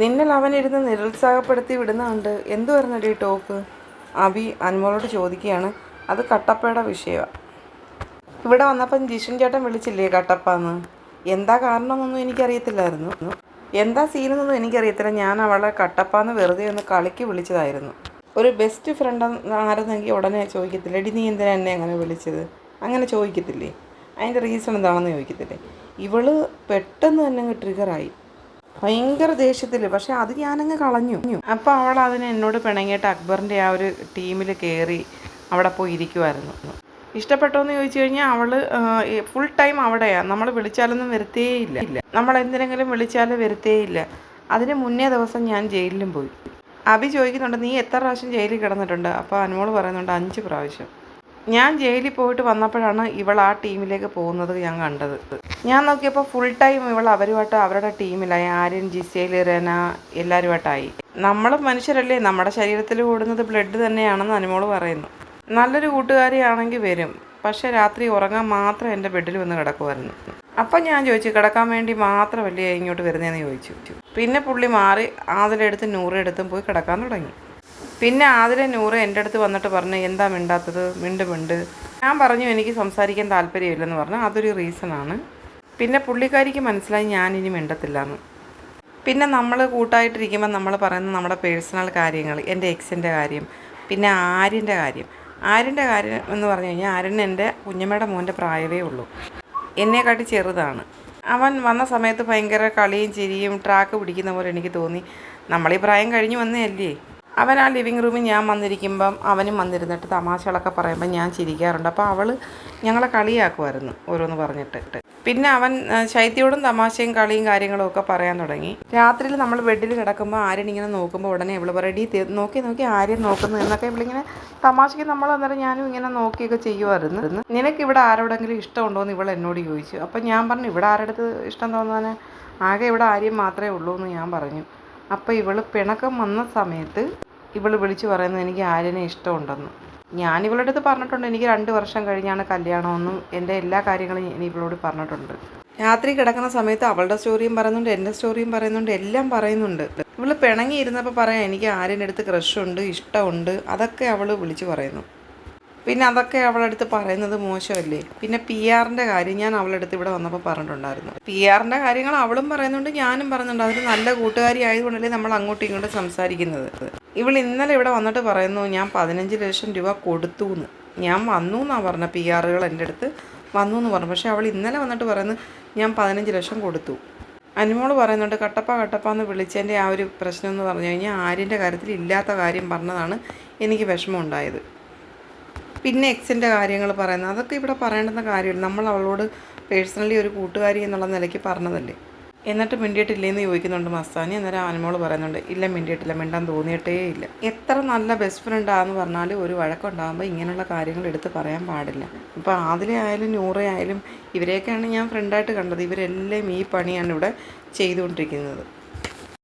നിന്നൽ അവനിരുന്ന് നിരുത്സാഹപ്പെടുത്തി വിടുന്നുണ്ട്. എന്തു പറഞ്ഞടി ടോക്ക്? അബി അനുമോളോട് ചോദിക്കുകയാണ്. അത് കട്ടപ്പയുടെ വിഷയമാണ് ഇവിടെ വന്നപ്പം ജിഷൻ ചേട്ടൻ വിളിച്ചില്ലേ കട്ടപ്പ എന്ന് എന്താ കാരണമെന്നൊന്നും എനിക്കറിയത്തില്ലായിരുന്നു. എന്താ സീനെന്നൊന്നും എനിക്കറിയത്തില്ല. ഞാൻ അവളെ കട്ടപ്പ എന്ന് വെറുതെ ഒന്ന് കളിക്ക് വിളിച്ചതായിരുന്നു. ഒരു ബെസ്റ്റ് ഫ്രണ്ട് ആരെന്നെങ്കിൽ ഉടനെ ചോദിക്കത്തില്ല എടി നീ എന്തിനാ എന്നെ അങ്ങനെ വിളിച്ചത്? അങ്ങനെ ചോദിക്കത്തില്ലേ. അതിന്റെ റീസൺ എന്താണെന്ന് ചോദിക്കത്തില്ലേ. ഇവൾ പെട്ടെന്ന് തന്നെ ട്രിഗറായി ഭയങ്കര ദേഷ്യത്തിൽ പക്ഷെ അത് ഞാനങ്ങ് കളഞ്ഞു. അപ്പോൾ അവൾ അതിന് എന്നോട് പിണങ്ങിയിട്ട് അക്ബറിന്റെ ആ ഒരു ടീമിൽ കയറി അവിടെ പോയി ഇരിക്കുമായിരുന്നു ഇഷ്ടപ്പെട്ടോന്ന് ചോദിച്ചു കഴിഞ്ഞാൽ അവൾ ഫുൾ ടൈം അവിടെയാണ് നമ്മൾ വിളിച്ചാലൊന്നും വരുത്തേയില്ല. നമ്മൾ എന്തിനെങ്കിലും വിളിച്ചാൽ വരുത്തേയില്ല. അതിന് മുന്നേ ദിവസം ഞാൻ ജയിലിലും പോയി. അഭി ചോദിക്കുന്നുണ്ട് നീ എത്ര പ്രാവശ്യം ജയിലിൽ കിടന്നിട്ടുണ്ട്? അപ്പോൾ അനുമോൾ പറയുന്നുണ്ട് അഞ്ച് പ്രാവശ്യം. ഞാൻ ജയിലിൽ പോയിട്ട് വന്നപ്പോഴാണ് ഇവൾ ആ ടീമിലേക്ക് പോകുന്നത് ഞാൻ കണ്ടത്. ഞാൻ നോക്കിയപ്പോൾ ഫുൾ ടൈം ഇവൾ അവരുമായിട്ട് അവരുടെ ടീമിലായി ആര്യൻ ജിസേൽ റെന എല്ലാവരുമായിട്ടായി. നമ്മൾ മനുഷ്യരല്ലേ? നമ്മുടെ ശരീരത്തിൽ കൂടുന്നത് ബ്ലഡ് തന്നെയാണെന്ന് അനുമോൾ പറയുന്നു. നല്ലൊരു കൂട്ടുകാരിയാണെങ്കിൽ വരും. പക്ഷെ രാത്രി ഉറങ്ങാൻ മാത്രം എന്റെ ബെഡിൽ വന്ന് കിടക്കുമായിരുന്നു. അപ്പം ഞാൻ ചോദിച്ചു കിടക്കാൻ വേണ്ടി മാത്രമല്ലേ ഇങ്ങോട്ട് വരുന്നതെന്ന് ചോദിച്ചു. പിന്നെ പുള്ളി മാറി ആതിലെടുത്ത് നൂറെടുത്തും പോയി കിടക്കാൻ തുടങ്ങി. പിന്നെ ആതിര നൂറ് എന്റെ അടുത്ത് വന്നിട്ട് പറഞ്ഞു എന്താ മിണ്ടാത്തത്? മിണ്ട് മിണ്ട്. ഞാൻ പറഞ്ഞു എനിക്ക് സംസാരിക്കാൻ താല്പര്യമില്ലെന്ന് പറഞ്ഞു. അതൊരു റീസണാണ്. പിന്നെ പുള്ളിക്കാരിക്ക് മനസ്സിലായി ഞാനിനി മിണ്ടത്തില്ല എന്ന് പിന്നെ നമ്മൾ കൂട്ടായിട്ടിരിക്കുമ്പോൾ നമ്മൾ പറയുന്ന നമ്മുടെ പേഴ്സണൽ കാര്യങ്ങൾ എന്റെ എക്സിന്റെ കാര്യം പിന്നെ ആര്യന്റെ കാര്യം. ആര്യന്റെ കാര്യം എന്ന് പറഞ്ഞു കഴിഞ്ഞാൽ ആര്യൻ എന്റെ കുഞ്ഞമ്മയുടെ മോന്റെ പ്രായമേ ഉള്ളൂ. എന്നെക്കാട്ടി ചെറുതാണ്. അവൻ വന്ന സമയത്ത് ഭയങ്കര കളിയും ചിരിയും ട്രാക്ക് പിടിക്കുന്ന പോലെ എനിക്ക് തോന്നി. നമ്മളീ പ്രായം കഴിഞ്ഞു വന്നതല്ലേ? അവൻ ആ ലിവിങ് റൂമിൽ ഞാൻ വന്നിരിക്കുമ്പം അവനും വന്നിരുന്നിട്ട് തമാശകളൊക്കെ പറയുമ്പോൾ ഞാൻ ചിരിക്കാറുണ്ട്. അപ്പോൾ അവൾ ഞങ്ങളെ കളിയാക്കുമായിരുന്നു ഓരോന്ന് പറഞ്ഞിട്ട് പിന്നെ അവൻ ശൈത്യോടും തമാശയും കളിയും കാര്യങ്ങളും ഒക്കെ പറയാൻ തുടങ്ങി. രാത്രിയിൽ നമ്മൾ ബെഡിൽ കിടക്കുമ്പോൾ ആര്യൻ ഇങ്ങനെ നോക്കുമ്പോൾ ഉടനെ ഇവൾ റെഡി നോക്കി നോക്കി ആര്യൻ നോക്കുന്നു എന്നൊക്കെ ഇവളിങ്ങനെ തമാശയ്ക്ക് നമ്മൾ അന്നേരം ഞാനും ഇങ്ങനെ നോക്കിയൊക്കെ ചെയ്യുമായിരുന്നു നിനക്ക് ഇവിടെ ആരോടെങ്കിലും ഇഷ്ടമുണ്ടോ എന്ന് ഇവൾ എന്നോട് ചോദിച്ചു. അപ്പം ഞാൻ പറഞ്ഞു ഇവിടെ ആരുടെ ഇഷ്ടം തോന്നാൻ ആകെ ഇവിടെ ആര്യം മാത്രമേ ഉള്ളൂ എന്ന് ഞാൻ പറഞ്ഞു. അപ്പോൾ ഇവൾ പിണക്കം വന്ന സമയത്ത് ഇവൾ വിളിച്ച് പറയുന്നത് എനിക്ക് ആര്യനെ ഇഷ്ടമുണ്ടെന്ന്. ഞാൻ ഇവളുടെ അടുത്ത് പറഞ്ഞിട്ടുണ്ട് എനിക്ക് രണ്ട് വർഷം കഴിഞ്ഞാണ് കല്യാണമെന്നും എന്റെ എല്ലാ കാര്യങ്ങളും ഞാൻ ഇവളോട് പറഞ്ഞിട്ടുണ്ട്. രാത്രി കിടക്കുന്ന സമയത്ത് അവളുടെ സ്റ്റോറിയും പറയുന്നുണ്ട് എന്റെ സ്റ്റോറിയും പറയുന്നുണ്ട് എല്ലാം പറയുന്നുണ്ട്. ഇവൾ പിണങ്ങി ഇരുന്നപ്പോൾ പറയാം എനിക്ക് ആര്യന്റെ അടുത്ത് ക്രഷുണ്ട് ഇഷ്ടമുണ്ട് അതൊക്കെ അവൾ വിളിച്ച് പറയുന്നു. പിന്നെ അതൊക്കെ അടുത്ത് പറയുന്നത് മോശമല്ലേ? പിന്നെ പി ആറിന്റെ കാര്യം ഞാൻ അവളുടെ അടുത്ത് ഇവിടെ വന്നപ്പോൾ പറഞ്ഞിട്ടുണ്ടായിരുന്നു. പി ആറിന്റെ കാര്യങ്ങൾ അവളും പറയുന്നുണ്ട് ഞാനും പറയുന്നുണ്ട്. അതൊരു നല്ല കൂട്ടുകാരി ആയതുകൊണ്ടല്ലേ നമ്മൾ അങ്ങോട്ടും ഇങ്ങോട്ടും സംസാരിക്കുന്നത്. ഇവൾ ഇന്നലെ ഇവിടെ വന്നിട്ട് പറയുന്നു ഞാൻ പതിനഞ്ച് ലക്ഷം രൂപ കൊടുത്തു എന്ന് ഞാൻ വന്നു എന്നാണ് പറഞ്ഞ പി ആറുകൾ എന്റെ അടുത്ത് വന്നു എന്ന് പറഞ്ഞു. പക്ഷേ അവൾ ഇന്നലെ വന്നിട്ട് പറയുന്നു ഞാൻ പതിനഞ്ച് ലക്ഷം കൊടുത്തു. അനുമോൾ പറയുന്നുണ്ട് കട്ടപ്പ കട്ടപ്പ എന്ന് വിളിച്ചതിന്റെ ആ ഒരു പ്രശ്നം എന്ന് പറഞ്ഞു കഴിഞ്ഞാൽ ആര്യന്റെ കാര്യത്തിൽ ഇല്ലാത്ത കാര്യം പറഞ്ഞതാണ് എനിക്ക് വിഷമം ഉണ്ടായത് പിന്നെ എക്സിന്റെ കാര്യങ്ങൾ പറയുന്നത്. അതൊക്കെ ഇവിടെ പറയേണ്ടുന്ന കാര്യമില്ല നമ്മൾ അവളോട് പേഴ്സണലി ഒരു കൂട്ടുകാരി എന്നുള്ള നിലയ്ക്ക് പറഞ്ഞതല്ലേ? എന്നിട്ട് മിണ്ടിയിട്ടില്ലേന്ന് ചോദിക്കുന്നുണ്ട് മസ്താനി. അന്നേരം അനുമോൾ പറയുന്നുണ്ട് ഇല്ല മിണ്ടിയിട്ടില്ല. മിണ്ടാൻ തോന്നിയിട്ടേ ഇല്ല. എത്ര നല്ല ബെസ്റ്റ് ഫ്രണ്ടാന്ന് പറഞ്ഞാൽ ഒരു വഴക്കുണ്ടാകുമ്പോൾ ഇങ്ങനെയുള്ള കാര്യങ്ങൾ എടുത്ത് പറയാൻ പാടില്ല. ഇപ്പോൾ ആദിലെ ആയാലും നൂറെ ഇവരെയൊക്കെയാണ് ഞാൻ ഫ്രണ്ടായിട്ട് കണ്ടത്. ഇവരെല്ലാം ഈ പണിയാണ് ഇവിടെ ചെയ്തുകൊണ്ടിരിക്കുന്നത്.